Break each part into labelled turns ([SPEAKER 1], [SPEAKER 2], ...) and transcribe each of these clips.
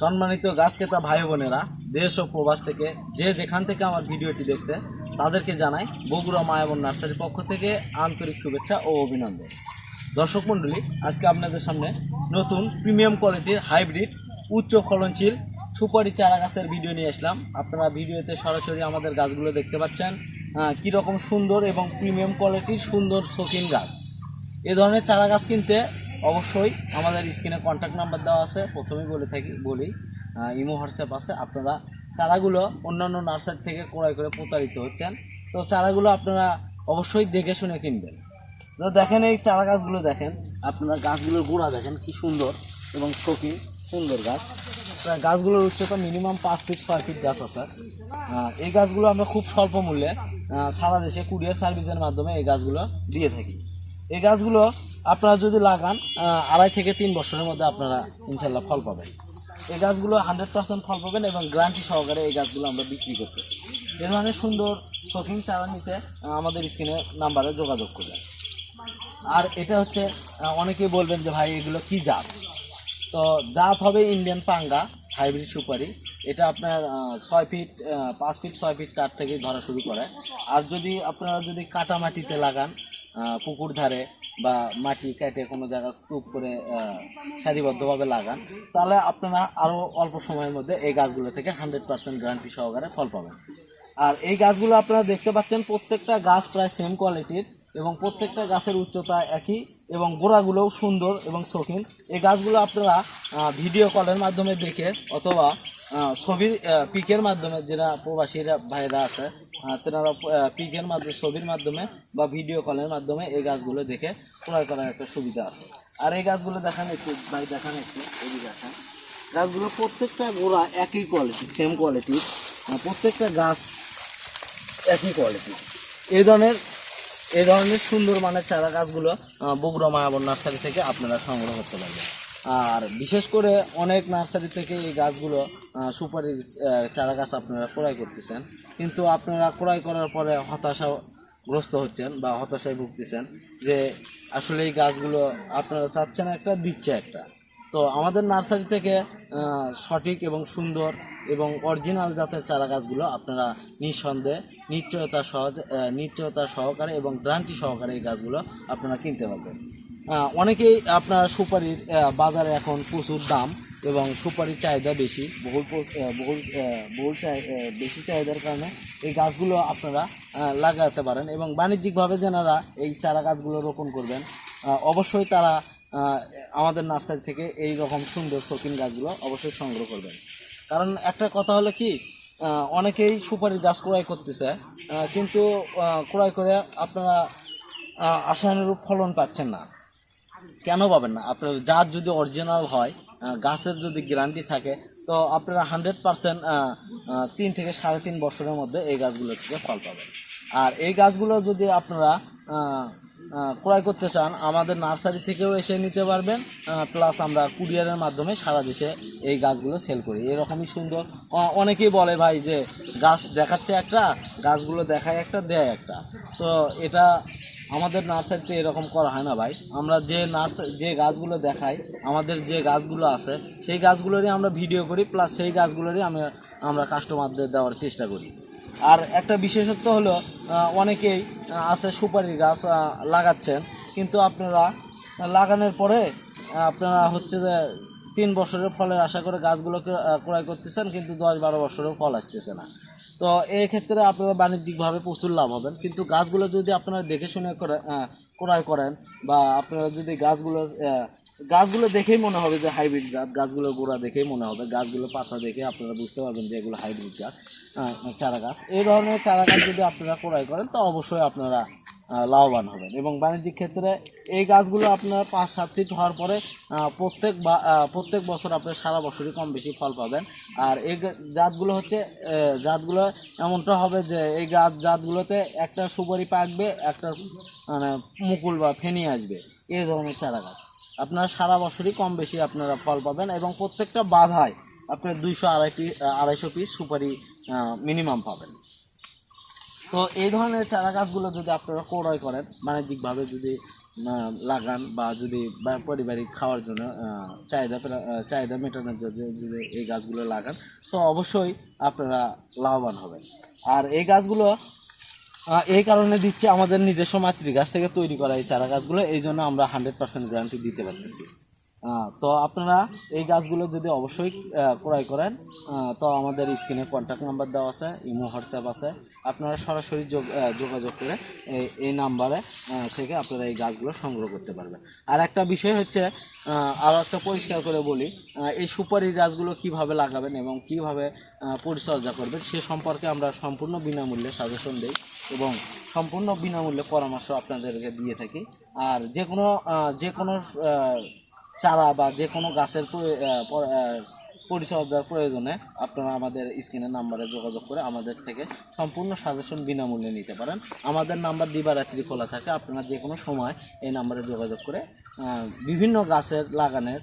[SPEAKER 1] সম্মানিত গাছ ক্রেতা ভাই বোনেরা, দেশ ও প্রবাস থেকে যে যেখান থেকে আমার ভিডিওটি দেখছে, তাদেরকে জানাই বগুড়া মায়াবন নার্সারির পক্ষ থেকে আন্তরিক শুভেচ্ছা ও অভিনন্দন। দর্শক মণ্ডলী, আজকে আপনাদের সামনে নতুন প্রিমিয়াম কোয়ালিটির হাইব্রিড উচ্চ ফলনশীল সুপারি চারা গাছের ভিডিও নিয়ে আসলাম। আপনারা ভিডিওতে সরাসরি আমাদের গাছগুলো দেখতে পাচ্ছেন কীরকম সুন্দর এবং প্রিমিয়াম কোয়ালিটির সুন্দর শৌখিন গাছ। এ ধরনের চারা গাছ কিনতে অবশ্যই আমাদের স্ক্রিনে কন্ট্যাক্ট নাম্বার দেওয়া আছে, প্রথমেই বলে থাকি, বলি ইমো হোয়াটসঅ্যাপ আছে, আপনারা চারাগুলো অন্যান্য নার্সারি থেকে ক্রয় করে প্রতারিত হচ্ছেন, তো চারাগুলো আপনারা অবশ্যই দেখে শুনে কিনবেন। তো দেখেন এই চারা গাছগুলো দেখেন, আপনারা গাছগুলোর গোড়া দেখেন, কি সুন্দর এবং শৌখিন, সুন্দর গাছ। গাছগুলোর উচ্চতা মিনিমাম পাঁচ ফিট ছয় ফিট গাছ আছে। এই গাছগুলো আমরা খুব স্বল্প মূল্যে সারা দেশে কুরিয়ার সার্ভিসের মাধ্যমে এই গাছগুলো দিয়ে থাকি। এই গাছগুলো আপনারা যদি লাগান আড়াই থেকে তিন বছরের মধ্যে আপনারা ইনশাল্লাহ ফল পাবেন। এই গাছগুলো হান্ড্রেড পার্সেন্ট ফল পাবেন এবং গ্যারান্টি সহকারে এই গাছগুলো আমরা বিক্রি করতেছি। এ ধরনের সুন্দর শৌখিন চারা নিতে আমাদের স্ক্রিনে নাম্বারে যোগাযোগ করবেন। আর এটা হচ্ছে অনেকেই বলবেন যে, ভাই, এগুলো কি জাত? তো জাত হবে ইন্ডিয়ান পাঙ্গা, হাইব্রিড সুপারি। এটা আপনার ছয় ফিট পাঁচ ফিট, ছয় ফিট কাঠ থেকে ধরা শুরু করে। আর যদি আপনারা যদি কাটা মাটিতে লাগান পুকুর ধারে বা মাটি কেটে কোনো জায়গায় স্তূপ করে সারিবদ্ধভাবে লাগান, তাহলে আপনারা আরও অল্প সময়ের মধ্যে এই গাছগুলো থেকে হান্ড্রেড পার্সেন্ট গ্যারান্টি সহকারে ফল পাবেন। আর এই গাছগুলো আপনারা দেখতে পাচ্ছেন, প্রত্যেকটা গাছ প্রায় সেম কোয়ালিটির এবং প্রত্যেকটা গাছের উচ্চতা একই এবং গোড়াগুলোও সুন্দর এবং শৌখিন। এই গাছগুলো আপনারা ভিডিও কলের মাধ্যমে দেখে অথবা ছবির পিকের মাধ্যমে যারা প্রবাসীরা, ভাইরা আছে তেনারা পিকের মাধ্যমে, ছবির মাধ্যমে বা ভিডিও কলের মাধ্যমে এই গাছগুলো দেখে ক্রয় করার একটা সুবিধা আছে। আর এই গাছগুলো দেখান একটু, ভাই দেখান একটু এদিকে দেখান। গাছগুলো প্রত্যেকটা গোড়া একই কোয়ালিটি সেম কোয়ালিটি প্রত্যেকটা গাছ একই কোয়ালিটি এই ধরনের এই ধরনের সুন্দর মানের চারা গাছগুলো বগুড়া, মায়াবন নার্সারি থেকে আপনারা সংগ্রহ করতে পারবেন। আর বিশেষ করে অনেক নার্সারি থেকে এই গাছগুলো আহ, সুপারির চারা গাছ আপনারা ক্রয় করতেছেন। কিন্তু আপনারা ক্রয় করার পরে হতাশাগ্রস্ত হচ্ছেন বা হতাশায় ভুগতেছেন যে আসলে এই গাছগুলো আপনারা চাচ্ছেন একটা দিচ্ছে একটা। তো আমাদের নার্সারি থেকে সঠিক এবং সুন্দর এবং অরিজিনাল জাতের চারা গাছগুলো আপনারা নিঃসন্দেহে নিশ্চয়তা সহ নিশ্চয়তা সহকারে এবং গ্রান্টি সহকারে এই গাছগুলো আপনারা কিনতে পারবেন। অনেকেই আপনার সুপারির বাজারে এখন প্রচুর দাম এবং সুপারির চাহিদা বেশি। বহুল বহুল বহুল বেশি চাহিদার কারণে এই গাছগুলো আপনারা লাগাতে পারেন এবং বাণিজ্যিকভাবে যেনারা এই চারা গাছগুলো রোপণ করবেন অবশ্যই তারা আমাদের নার্সারি থেকে এই রকম সুন্দর শৌখিন গাছগুলো অবশ্যই সংগ্রহ করবেন। কারণ একটা কথা হলো কি অনেকেই সুপারির গাছ ক্রয় করতেছে কিন্তু ক্রয় করে আপনারা আশানুরূপ ফলন পাচ্ছেন না। কেন পাবেন না? আপনার জাত যদি অরিজিনাল হয় গাছের যদি গ্যারান্টি থাকে, তো আপনারা হান্ড্রেড পার্সেন্ট তিন থেকে সাড়ে তিন বছরের মধ্যে এই গাছগুলো থেকে ফল পাবেন। আর এই গাছগুলো যদি আপনারা ক্রয় করতে চান, আমাদের নার্সারি থেকেও এসে নিতে পারবেন প্লাস আমরা কুরিয়ারের মাধ্যমে সারা দেশে এই গাছগুলো সেল করি। এরকমই সুন্দর অনেকেই বলে ভাই যে, গাছ দেখাচ্ছে একটা, গাছগুলো দেখায় একটা, দেয় একটা। তো এটা আমাদের নার্সারিতে এরকম করা হয় না ভাই। আমরা যে নার্স, যে গাছগুলো দেখাই, আমাদের যে গাছগুলো আছে, সেই গাছগুলোরই আমরা ভিডিও করি প্লাস সেই গাছগুলোরই আমরা আমরা কাস্টমারদের দেওয়ার চেষ্টা করি। আর একটা বিশেষত্ব হলো অনেকেই আছে সুপারি গাছ লাগাচ্ছেন, কিন্তু আপনারা লাগানোর পরে আপনারা হচ্ছে যে তিন বছরের ফলের আশা করে গাছগুলোকে ক্রয় করতেছেন, কিন্তু দশ বারো বছরেও ফল আসতেছে না। তো এই ক্ষেত্রে আপনারা বাণিজ্যিকভাবে প্রচুর লাভ হবেন। কিন্তু গাছগুলো যদি আপনারা দেখে শুনে করে ক্রয় করেন বা আপনারা যদি গাছগুলো গাছগুলো দেখেই মনে হবে যে হাইব্রিড গাছ গাছগুলোর গোড়া দেখেই মনে হবে, গাছগুলো পাতা দেখে আপনারা বুঝতে পারবেন যে এগুলো হাইব্রিড গাছ চারা গাছ। এই ধরনের চারা গাছ যদি আপনারা ক্রয় করেন, তো অবশ্যই আপনারা লাভবান হবেন। এবং বাণিজ্যিক ক্ষেত্রে এই গাছগুলো আপনার পাঁচ, সাত ফিট হওয়ার পরে প্রত্যেক বা- প্রত্যেক বছর আপনি সারা বছরই কম বেশি ফল পাবেন। আর এই জাতগুলো হচ্ছে জাতগুলো এমনটা হবে যে এই গাছ জাতগুলোতে একটা সুপারি পাকবে, একটা মানে মুকুল বা ফেনি আসবে। এই ধরনের চারা গাছ। আপনারা সারা বছরই কম বেশি আপনারা ফল পাবেন এবং প্রত্যেকটা বাধায় আপনার দুইশো আড়াই পিস আড়াইশো পিস সুপারি মিনিমাম পাবেন। তো এই ধরনের চারা গাছগুলো যদি আপনারা ক্রয় করেন, বাণিজ্যিকভাবে যদি লাগান বা যদি পারিবারিক খাওয়ার জন্য চাহিদা চাহিদা মেটানোর জন্য যদি এই গাছগুলো লাগান, তো অবশ্যই আপনারা লাভবান হবেন। আর এই গাছগুলো এই কারণে দিচ্ছি আমাদের নিজস্ব মাতৃ গাছ থেকে তৈরি করা এই চারা গাছগুলো, এই জন্য আমরা হান্ড্রেড পার্সেন্ট গ্যারান্টি দিতে পারতেছি। তো আপনারা এই গাছগুলো যদি অবশ্যই ক্রয় করেন তো আমাদের স্ক্রিনে কন্ট্যাক্ট নাম্বার দেওয়া আছে, ইমো, হোয়াটসঅ্যাপ আছে। আপনারা সরাসরি যোগ- যোগাযোগ করে এই নাম্বারে থেকে আপনারা এই গাছগুলো সংগ্রহ করতে পারবেন। আর একটা বিষয় হচ্ছে আরও একটা পরিষ্কার করে বলি এই সুপারি গাছগুলো কীভাবে লাগাবেন এবং কীভাবে পরিচর্যা করবেন, সে সম্পর্কে আমরা সম্পূর্ণ বিনামূল্যে সাজেশন দিই এবং সম্পূর্ণ বিনামূল্যে পরামর্শ আপনাদেরকে দিয়ে থাকি। আর যে কোনো যে কোনো চারা বা যে কোনো গাছের পরিচর্যার প্রয়োজনে আপনারা আমাদের স্ক্রিনের নাম্বারে যোগাযোগ করে আমাদের থেকে সম্পূর্ণ সাজেশন বিনামূল্যে নিতে পারেন। আমাদের নাম্বার দিবারাত্রি খোলা থাকে, আপনারা যে কোনো সময় এই নাম্বারে যোগাযোগ করে বিভিন্ন গাছের লাগানের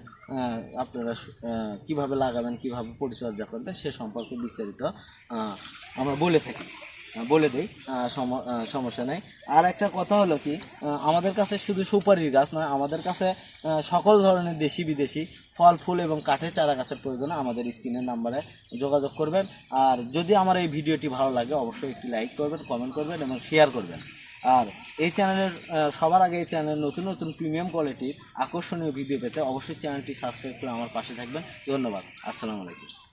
[SPEAKER 1] আপনারা কীভাবে লাগাবেন, কীভাবে পরিচর্যা করবেন সে সম্পর্কে বিস্তারিত আমরা বলে থাকি। বলে দিই সম- সমস্যা নেই। আর একটা কথা হলো কি আমাদের কাছে শুধু সুপারির গাছ নয়, আমাদের কাছে সকল ধরনের দেশি বিদেশি ফল, ফুল এবং কাঠের চারা গাছের প্রয়োজনে আমাদের স্ক্রিনের নাম্বারে যোগাযোগ করবেন। আর যদি আমার এই ভিডিওটি ভালো লাগে, অবশ্যই একটি লাইক করবেন কমেন্ট করবেন এবং শেয়ার করবেন। আর এই চ্যানেলের সবার আগে এই চ্যানেলের নতুন নতুন প্রিমিয়াম কোয়ালিটির আকর্ষণীয় ভিডিও পেতে অবশ্যই চ্যানেলটি সাবস্ক্রাইব করে আমার পাশে থাকবেন। ধন্যবাদ। আসসালামু আলাইকুম।